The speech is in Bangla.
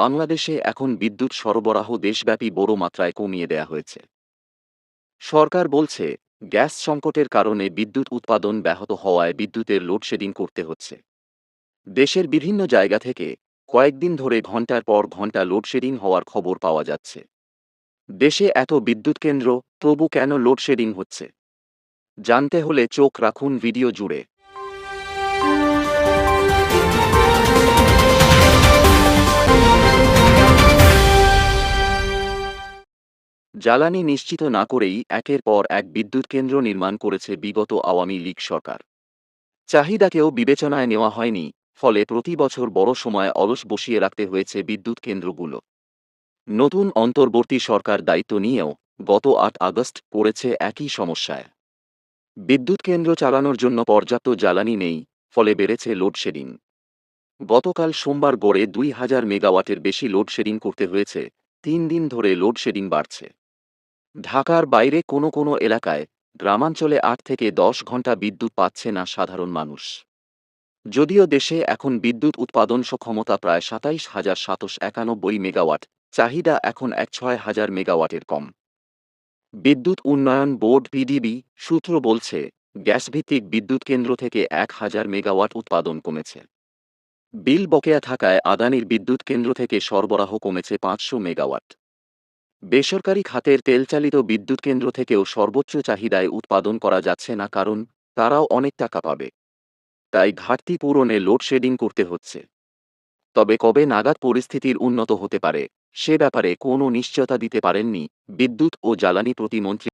বাংলাদেশে এখন বিদ্যুৎ সরবরাহ দেশব্যাপী বড় মাত্রায় কমিয়ে দেয়া হয়েছে। সরকার বলছে, গ্যাস সংকটের কারণে বিদ্যুৎ উৎপাদন ব্যাহত হওয়ায় বিদ্যুতের লোডশেডিং করতে হচ্ছে। দেশের বিভিন্ন জায়গা থেকে কয়েকদিন ধরে ঘণ্টার পর ঘণ্টা লোডশেডিং হওয়ার খবর পাওয়া যাচ্ছে। দেশে এত বিদ্যুৎ কেন্দ্র, তবু কেন লোডশেডিং হচ্ছে? জানতে হলে চোখ রাখুন ভিডিও জুড়ে। জ্বালানি নিশ্চিত না করেই একের পর এক বিদ্যুৎ কেন্দ্র নির্মাণ করেছে বিগত আওয়ামী লীগ সরকার। চাহিদাকেও বিবেচনায় নেওয়া হয়নি, ফলে প্রতি বছর বড় সময় অলস বসিয়ে রাখতে হয়েছে বিদ্যুৎ কেন্দ্রগুলো। নতুন অন্তর্বর্তী সরকার দায়িত্ব নিয়েও গত আট আগস্ট পড়েছে একই সমস্যায়। বিদ্যুৎ কেন্দ্র চালানোর জন্য পর্যাপ্ত জ্বালানি নেই, ফলে বেড়েছে লোডশেডিং। গতকাল সোমবার গড়ে দুই হাজার মেগাওয়াটের বেশি লোডশেডিং করতে হয়েছে, তিন দিন ধরে লোডশেডিং বাড়ছে। ঢাকার বাইরে কোনো কোনো এলাকায় গ্রামাঞ্চলে আট থেকে দশ ঘণ্টা বিদ্যুৎ পাচ্ছে না সাধারণ মানুষ। যদিও দেশে এখন বিদ্যুৎ উৎপাদন সক্ষমতা প্রায় সাতাইশ হাজার সাতশ একানব্বই মেগাওয়াট, চাহিদা এখন এক ছয় হাজার মেগাওয়াটের কম। বিদ্যুৎ উন্নয়ন বোর্ড পিডিবি সূত্র বলছে, গ্যাসভিত্তিক বিদ্যুৎ কেন্দ্র থেকে এক হাজার মেগাওয়াট উৎপাদন কমেছে। বিল বকেয়া থাকায় আদানির বিদ্যুৎ কেন্দ্র থেকে সরবরাহ কমেছে পাঁচশো মেগাওয়াট। বেসরকারি খাতের তেলচালিত বিদ্যুৎ কেন্দ্র থেকেও সর্বোচ্চ চাহিদায় উৎপাদন করা যাচ্ছে না কারণ তারাও অনেক টাকা পাবে। তাই ঘাটতি পূরণে লোডশেডিং করতে হচ্ছে। তবে কবে নাগাদ পরিস্থিতির উন্নত হতে পারে, সে ব্যাপারে কোনো নিশ্চয়তা দিতে পারেননি বিদ্যুৎ ও জ্বালানি প্রতিমন্ত্রী